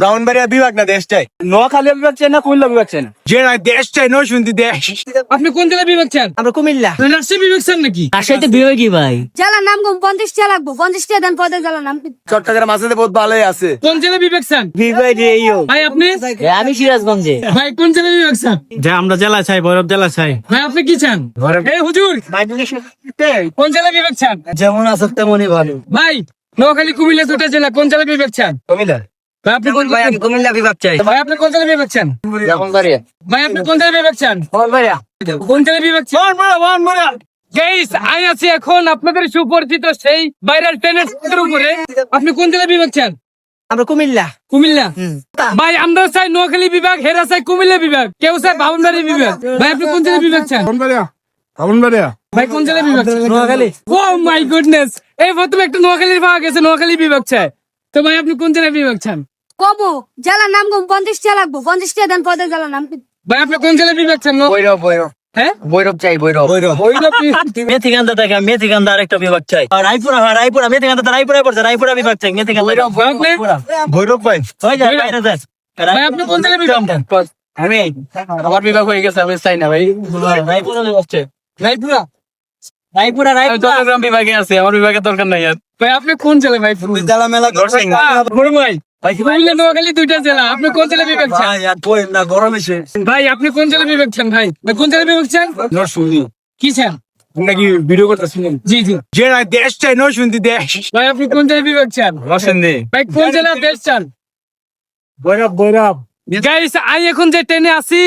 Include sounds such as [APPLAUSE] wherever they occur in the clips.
ব্রাউনবাড়িয়া বিভাগ না দেশটাই? নোয়াখালী বিভাগ চাই না কুমিল্লা বিভাগ চাই না? যে না দেশটাই নয় শুনতে দেশ। আপনি কোন জেলা বিভাগ চান? আমরা কুমিল্লা। রাজশাহী বিভাগ চান নাকি? রাজশাহীতে বিভাগই ভাই। জেলার নাম কম পঞ্চাশ টাকা লাগবো পঞ্চাশ টাকা দেন পদের জেলার নাম চট্টগ্রাম আছে বহুত ভালোই আছে। কোন জেলা বিভাগ চান? বিভাগ ভাই আপনি? আমি সিরাজগঞ্জে। ভাই কোন জেলা বিভাগ চান? যে আমরা জেলা চাই ভৈরব জেলা চাই। ভাই আপনি কি চান? এই হুজুর! কোন জেলা বিভাগ চান? যেমন আছে তেমনই ভালো। ভাই নোয়াখালী কুমিল্লা দুটা জেলা কোন জেলা বিভাগ চান? কুমিল্লা। ভাই আপনি কোন ভাই আমি কুমিল্লা বিভাগ চাই। ভাই আপনি কোন জেলা বিভাগ চান? ব্রাহ্মণবাড়িয়া ভাই আপনি কোন জেলা বিভাগ চান? ব্রাহ্মণবাড়িয়া কোন জেলা বিভাগ চান? গাইস আই আছি এখন আপনাদের সুপরিচিত সেই ভাইরাল ট্রেনের উপরে। আপনি কোন জেলা বিভাগ চান? আমরা কুমিল্লা। কুমিল্লা? ভাই আমরা চাই নোয়াখালী বিভাগ হেরা চাই কুমিল্লা বিভাগ। কেউ চাই বাবনবাড়ি বিভাগ। ভাই আপনি কোন জেলা বিভাগ চান? ভাই কোন জেলা বিভাগ নোয়াখালী। ও মাই গুডনেস এই প্রথমে একটা নোয়াখালীর ভাগ গেছে নোয়াখালী বিভাগ চাই। তো ভাই আপনি কোন জেলা বিভাগ চান? কবো জেলার নাম কম পঞ্চাশ টাকা লাগবো পঞ্চাশ টাকা দেন পদের জেলার নাম। ভাই আপনি কোন জেলা বিভাগ চান ভৈরব ভৈরব। হ্যাঁ? চাই ভৈরব। ভৈরব। ভৈরব বি- [LAUGHS] মেথিকান্দা থেকে মেথিকান্দা আরেকটা বিভাগ চাই। আর রায়পুরা হ্যাঁ রায়পুরা মেথিকান্দা রায়পুরা পড়ছে রায়পুরা বিভাগ চাই মেথিকান্দা আপনি ভৈরব ভাই। হয়ে যায় বাইরে যাস। ভাই আপনি কোন জেলা বিভাগ আমি। আমার বিভাগ হয়ে গেছে আমি চাই না ভাই। রায়পুরা রায়পুরা? রায়পুরা আমি রায়পুরা বিভাগে আছে আমার বিভাগের দরকার নাই ভাই আপনি কোন জেলা ভাই? জেলা মেলা ভাই। নোয়াখালী দুইটা জেলা। আপনি কোন জেলা না গরম এসে। ভাই আপনি কোন জেলা বিভাগ ভাই? ভাই কোন জেলা বিভাগ চান? কি চান? নাকি ভিডিও করতেছিলেন জি জি। যে না দেশটাই নয় দেশ। ভাই আপনি কোন জেলা বিভাগ চান? ভাই কোন জেলা দেশ চান? ভৈরব ভৈরব। গাইস আমি এখন যে ট্রেনে আছি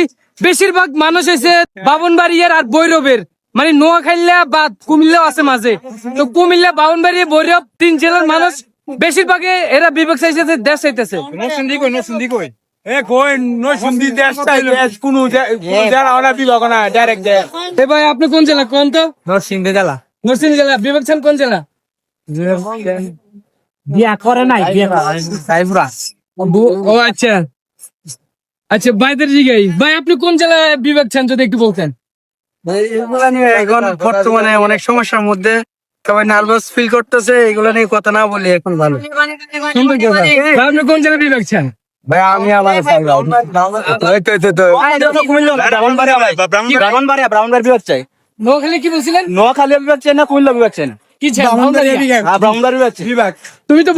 বেশিরভাগ মানুষ এসে বাবনবাড়িয়ার আর বৈরবের মানে নোয়াখাইলা বা কুমিল্লাও আছে মাঝে। তো কুমিল্লা বাবনবাড়িয়া বৈরব তিন জেলার মানুষ বেশিরভাগে এরা বিবেক চাইছে দেশ চাইতেছে। নসুন্দি কই নসুন্দি কই এ কই নসুন্দি দেশটাই দেশ কোনো ওনা বিভাগ না ডাইরেক্ট দেশ। এ ভাই আপনি কোন জেলা? কোন তো? নরসিংদী জেলা। নরসিং জেলা। চান কোন জেলা? বিয়া করে নাই বিয়া সাইফুরা। ও আচ্ছা। আচ্ছা ভাইদের জিগাই ভাই আপনি কোন জেলা বিভাগ চান যদি একটু বলতেন? এখন বর্তমানে অনেক সমস্যার মধ্যে সবাই নার্ভাস ফিল করতেছে এগুলো নিয়ে কথা না বলি এখন ভালো। আপনি কোন জেলা বিভাগ চান ভাই আমি আমার তো এই তো, এই তো ব্রাহ্মণবাড়িয়া ভাই ব্রাহ্মণবাড়িয়া ব্রাহ্মণবাড়িয়া বিভাগ চাই নোয়াখালী কি বলছিলেন? নোয়াখালী বিভাগ চাই না কুমিল্লা বিভাগ চাই না কি চান বাউন্ডারিয়া? হ্যাঁ তুমি তো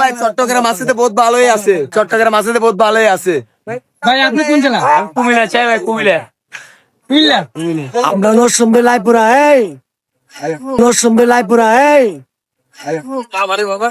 ভাই চট্টগ্রাম আছে তো বহুত ভালোই আছে। চট্টগ্রাম আছে তো বহুত ভালোই আছে। ভাই আপনি কোন জেলা? কুমিল্লা চাই ভাই কুমিল্লা। আমরা নরসিংদী লাইপুরা এই। নরসিংদী লাইপুরা এই। বাবা।